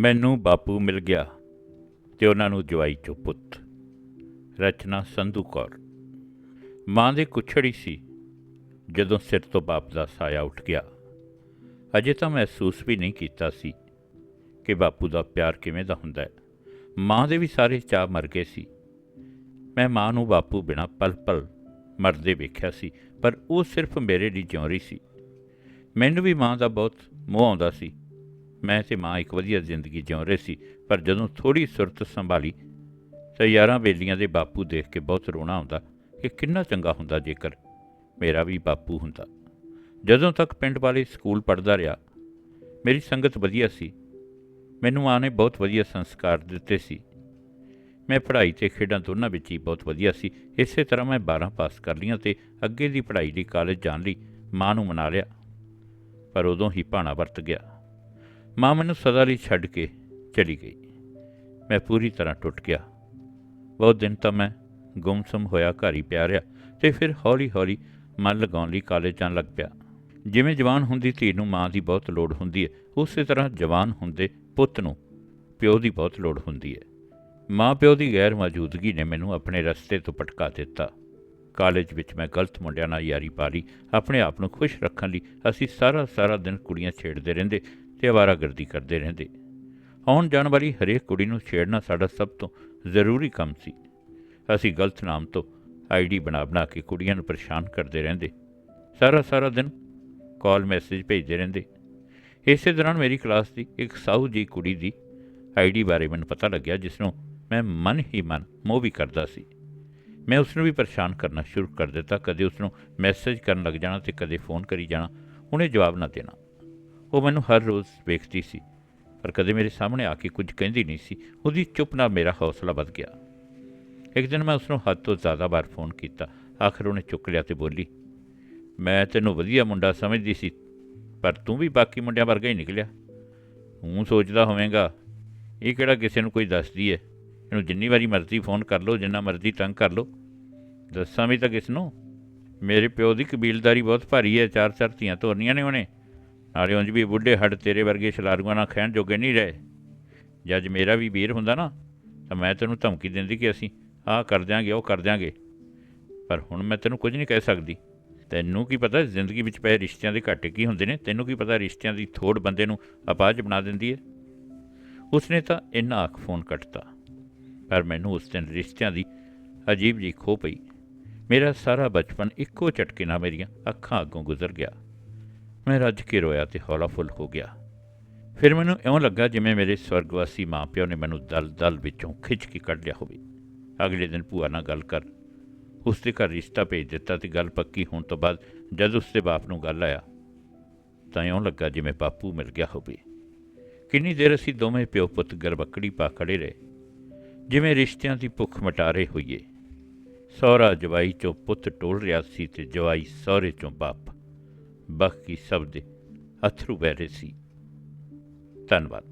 ਮੈਨੂੰ ਬਾਪੂ ਮਿਲ ਗਿਆ ਤੇ ਉਹਨਾਂ ਨੂੰ ਜਵਾਈ ਚੋਂ ਪੁੱਤ। ਰਚਨਾ ਸੰਧੂ ਕੌਰ। ਮਾਂ ਦੇ ਕੁਛੜੀ ਸੀ, ਜਦੋਂ ਸਿਰ ਤੋਂ ਬਾਪ ਦਾ ਸਾਇਆ ਉੱਠ ਗਿਆ। ਅਜੇ ਤਾਂ ਮਹਿਸੂਸ ਵੀ ਨਹੀਂ ਕੀਤਾ ਸੀ ਕਿ ਬਾਪੂ ਦਾ ਪਿਆਰ ਕਿਵੇਂ ਦਾ ਹੁੰਦਾ ਹੈ। ਮਾਂ ਦੇ ਵੀ ਸਾਰੇ ਚਾਹ ਮਰ ਗਏ ਸੀ। ਮੈਂ ਮਾਂ ਨੂੰ ਬਾਪੂ ਬਿਨਾ ਪਲ ਪਲ ਮਰਦੇ ਵੇਖਿਆ ਸੀ, ਪਰ ਉਹ ਸਿਰਫ ਮੇਰੇ ਲਈ ਜਿਉਂ ਰਹੀ ਸੀ। ਮੈਨੂੰ ਵੀ ਮਾਂ ਦਾ ਬਹੁਤ ਮੋਹ ਆਉਂਦਾ ਸੀ। ਮੈਂ ਤੇ ਮਾਂ ਇੱਕ ਵਧੀਆ ਜ਼ਿੰਦਗੀ ਜਿਉਂ ਰਹੇ ਸੀ, ਪਰ ਜਦੋਂ ਥੋੜੀ ਸੁਰਤ ਸੰਭਾਲੀ, ਤਾਂ ਯਾਰਾਂ ਬੇਲੀਆਂ ਦੇ ਬਾਪੂ ਦੇਖ ਕੇ ਬਹੁਤ ਰੋਣਾ ਆਉਂਦਾ ਕਿ ਕਿੰਨਾ ਚੰਗਾ ਹੁੰਦਾ ਜੇਕਰ ਮੇਰਾ ਵੀ ਬਾਪੂ ਹੁੰਦਾ। ਜਦੋਂ ਤੱਕ ਪਿੰਡ ਵਾਲੇ ਸਕੂਲ ਪੜ੍ਹਦਾ ਰਿਹਾ, ਮੇਰੀ ਸੰਗਤ ਵਧੀਆ ਸੀ। ਮੈਨੂੰ ਮਾਂ ਨੇ ਬਹੁਤ ਵਧੀਆ ਸੰਸਕਾਰ ਦਿੱਤੇ ਸੀ। ਮੈਂ ਪੜ੍ਹਾਈ ਤੇ ਖੇਡਾਂ ਦੋਨਾਂ ਵਿੱਚ ਹੀ ਬਹੁਤ ਵਧੀਆ ਸੀ। ਇਸੇ ਤਰ੍ਹਾਂ ਮੈਂ 12 ਪਾਸ ਕਰ ਲਈਆਂ ਤੇ ਅੱਗੇ ਦੀ ਪੜ੍ਹਾਈ ਲਈ ਕਾਲਜ ਜਾਣ ਲਈ ਮਾਂ ਨੂੰ ਮਨਾ ਲਿਆ, ਪਰ ਉਦੋਂ ਹੀ ਭਾਣਾ ਵਰਤ ਗਿਆ। ਮਾਂ ਮੈਨੂੰ ਸਦਾ ਲਈ ਛੱਡ ਕੇ ਚਲੀ ਗਈ। ਮੈਂ ਪੂਰੀ ਤਰ੍ਹਾਂ ਟੁੱਟ ਗਿਆ। ਬਹੁਤ ਦਿਨ ਤਾਂ ਮੈਂ ਗੁੰਮਸਮ ਹੋਇਆ ਘਰ ਹੀ ਪਿਆ ਰਿਹਾ ਤੇ ਫਿਰ ਹੌਲੀ-ਹੌਲੀ ਮਨ ਲਗਾਉਣ ਲਈ ਕਾਲਜ ਜਾਣ ਲੱਗ ਪਿਆ। ਜਿਵੇਂ ਜਵਾਨ ਹੁੰਦੀ ਧੀ ਨੂੰ ਮਾਂ ਦੀ ਬਹੁਤ ਲੋੜ ਹੁੰਦੀ ਹੈ, ਉਸੇ ਤਰ੍ਹਾਂ ਜਵਾਨ ਹੁੰਦੇ ਪੁੱਤ ਨੂੰ ਪਿਓ ਦੀ ਬਹੁਤ ਲੋੜ ਹੁੰਦੀ ਹੈ। ਮਾਂ ਪਿਓ ਦੀ ਗੈਰ ਮੌਜੂਦਗੀ ਨੇ ਮੈਨੂੰ ਆਪਣੇ ਰਸਤੇ ਤੋਂ ਭਟਕਾ ਦਿੱਤਾ। ਕਾਲਜ ਵਿੱਚ ਮੈਂ ਗਲਤ ਮੁੰਡਿਆਂ ਨਾਲ ਯਾਰੀ ਪਾ ਲਈ, ਆਪਣੇ ਆਪ ਨੂੰ ਖੁਸ਼ ਰੱਖਣ ਲਈ ਅਸੀਂ ਸਾਰਾ ਸਾਰਾ ਦਿਨ ਕੁੜੀਆਂ ਛੇੜਦੇ ਰਹਿੰਦੇ ਤੇ ਆਵਾਰਾਗਰਦੀ ਕਰਦੇ ਰਹਿੰਦੇ। ਆਉਣ ਜਾਣ ਵਾਲੀ ਹਰੇਕ ਕੁੜੀ ਨੂੰ ਛੇੜਨਾ ਸਾਡਾ ਸਭ ਤੋਂ ਜ਼ਰੂਰੀ ਕੰਮ ਸੀ। ਅਸੀਂ ਗਲਤ ਨਾਮ ਤੋਂ ਆਈਡੀ ਬਣਾ ਬਣਾ ਕੇ ਕੁੜੀਆਂ ਨੂੰ ਪਰੇਸ਼ਾਨ ਕਰਦੇ ਰਹਿੰਦੇ। ਸਾਰਾ ਸਾਰਾ ਦਿਨ ਕਾਲ ਮੈਸੇਜ ਭੇਜਦੇ ਰਹਿੰਦੇ। ਇਸੇ ਦੌਰਾਨ ਮੇਰੀ ਕਲਾਸ ਦੀ ਇੱਕ ਸਾਊ ਜੀ ਕੁੜੀ ਦੀ ਆਈਡੀ ਬਾਰੇ ਮੈਨੂੰ ਪਤਾ ਲੱਗਿਆ, ਜਿਸ ਨੂੰ ਮੈਂ ਮਨ ਹੀ ਮਨ ਮੋਹ ਵੀ ਕਰਦਾ ਸੀ। ਮੈਂ ਉਸ ਨੂੰ ਵੀ ਪਰੇਸ਼ਾਨ ਕਰਨਾ ਸ਼ੁਰੂ ਕਰ ਦਿੱਤਾ, ਕਦੇ ਉਸ ਨੂੰ ਮੈਸੇਜ ਕਰਨ ਲੱਗ ਜਾਣਾ ਤੇ ਕਦੇ ਫੋਨ ਕਰੀ ਜਾਣਾ, ਉਹਨੇ ਜਵਾਬ ਨਾ ਦੇਣਾ। ਉਹ ਮੈਨੂੰ ਹਰ ਰੋਜ਼ ਵੇਖਦੀ ਸੀ, ਪਰ ਕਦੇ ਮੇਰੇ ਸਾਹਮਣੇ ਆ ਕੇ ਕੁਝ ਕਹਿੰਦੀ ਨਹੀਂ ਸੀ। ਉਹਦੀ ਚੁੱਪ ਨਾਲ ਮੇਰਾ ਹੌਸਲਾ ਵੱਧ ਗਿਆ। ਇੱਕ ਦਿਨ ਮੈਂ ਉਸ ਨੂੰ ਹੱਦ ਤੋਂ ਜ਼ਿਆਦਾ ਵਾਰ ਫੋਨ ਕੀਤਾ। ਆਖਰ ਉਹਨੇ ਚੁੱਕ ਲਿਆ ਤੇ ਬੋਲੀ, ਮੈਂ ਤੈਨੂੰ ਵਧੀਆ ਮੁੰਡਾ ਸਮਝਦੀ ਸੀ, ਪਰ ਤੂੰ ਵੀ ਬਾਕੀ ਮੁੰਡਿਆਂ ਵਰਗਾ ਹੀ ਨਿਕਲਿਆ। ਹੂੰ ਸੋਚਦਾ ਹੋਵੇਂਗਾ, ਇਹ ਕਿਹੜਾ ਕਿਸੇ ਨੂੰ ਕੋਈ ਦੱਸਦੀ ਹੈ ਇਹਨੂੰ ਜਿੰਨੀ ਵਾਰੀ ਮਰਜ਼ੀ ਫੋਨ ਕਰ ਲਓ, ਜਿੰਨਾ ਮਰਜ਼ੀ ਤੰਗ ਕਰ ਲਓ। ਦੱਸਾਂ ਵੀ ਤਾਂ ਕਿਸ ਨੂੰ? ਮੇਰੇ ਪਿਓ ਦੀ ਕਬੀਲਦਾਰੀ ਬਹੁਤ ਭਾਰੀ ਹੈ ਚਾਰ ਚਾਰ ਧੀਆਂ ਤੋਰਨੀਆਂ ਨੇ ਉਹਨੇ। ਨਾਲੇ ਉਂਝ ਵੀ ਬੁੱਢੇ ਹੱਡ ਤੇਰੇ ਵਰਗੇ ਸ਼ਲਾਰੂਆਂ ਨਾਲ ਖਹਿਣ ਜੋਗੇ ਨਹੀਂ ਰਹੇ। ਜੇ ਅੱਜ ਮੇਰਾ ਵੀ ਵੀਰ ਹੁੰਦਾ ਨਾ, ਤਾਂ ਮੈਂ ਤੈਨੂੰ ਧਮਕੀ ਦਿੰਦੀ ਕਿ ਅਸੀਂ ਆਹ ਕਰ ਦਿਆਂਗੇ, ਉਹ ਕਰ ਦਿਆਂਗੇ। ਪਰ ਹੁਣ ਮੈਂ ਤੈਨੂੰ ਕੁਝ ਨਹੀਂ ਕਹਿ ਸਕਦੀ। ਤੈਨੂੰ ਕੀ ਪਤਾ ਜ਼ਿੰਦਗੀ ਵਿੱਚ ਪਏ ਰਿਸ਼ਤਿਆਂ ਦੇ ਘਾਟੇ ਕੀ ਹੁੰਦੇ ਨੇ? ਤੈਨੂੰ ਕੀ ਪਤਾ ਰਿਸ਼ਤਿਆਂ ਦੀ ਥੋੜ ਬੰਦੇ ਨੂੰ ਅਪਾਹਜ ਬਣਾ ਦਿੰਦੀ ਹੈ? ਉਸਨੇ ਤਾਂ ਇੰਨਾ ਅੱਖ ਫੋਨ ਕੱਟਤਾ, ਪਰ ਮੈਨੂੰ ਉਸ ਦਿਨ ਰਿਸ਼ਤਿਆਂ ਦੀ ਅਜੀਬ ਜੀ ਖੋ ਪਈ। ਮੇਰਾ ਸਾਰਾ ਬਚਪਨ ਇੱਕੋ ਝਟਕੇ ਨਾਲ ਮੇਰੀਆਂ ਅੱਖਾਂ ਅੱਗੋਂ ਗੁਜ਼ਰ ਗਿਆ। ਮੈਂ ਰੱਜ ਕੇ ਰੋਇਆ ਤੇ ਹੌਲਾ ਫੁੱਲ ਹੋ ਗਿਆ। ਫਿਰ ਮੈਨੂੰ ਇਉਂ ਲੱਗਾ ਜਿਵੇਂ ਮੇਰੇ ਸਵਰਗਵਾਸੀ ਮਾਪਿਓ ਨੇ ਮੈਨੂੰ ਦਲ-ਦਲ ਵਿੱਚੋਂ ਖਿੱਚ ਕੇ ਕੱਢ ਲਿਆ ਹੋਵੇ। ਅਗਲੇ ਦਿਨ ਭੂਆ ਨਾਲ ਗੱਲ ਕਰ। ਉਸ ਦੇ ਘਰ ਰਿਸ਼ਤਾ ਭੇਜ ਦਿੱਤਾ ਤੇ ਗੱਲ ਪੱਕੀ ਹੋਣ ਤੋਂ ਬਾਅਦ ਜਦ ਉਸ ਦੇ ਬਾਪ ਨੂੰ ਗੱਲ ਆਇਆ, ਤਾਂ ਇਉਂ ਲੱਗਾ ਜਿਵੇਂ ਬਾਪੂ ਮਿਲ ਗਿਆ ਹੋਵੇ। ਕਿੰਨੀ ਦੇਰ ਅਸੀਂ ਦੋਵੇਂ ਪਿਓ ਪੁੱਤ ਗਰਬਕੜੀ ਪਾ ਖੜੇ ਰਹੇ। ਜਿਵੇਂ ਰਿਸ਼ਤਿਆਂ ਦੀ ਭੁੱਖ ਮਟਾਰੇ ਹੋਈਏ। ਸਹੁਰਾ ਜਵਾਈ ਚੋਂ ਪੁੱਤ ਟੋਲ ਰਿਹਾ ਸੀ ਤੇ ਜਵਾਈ ਸਹੁਰੇ ਚੋਂ ਬਾਪ ਬਾਕੀ ਸਭ ਦੇ ਅਥਰੂ ਵਹਿ ਰਹੇ ਸੀ। ਧੰਨਵਾਦ।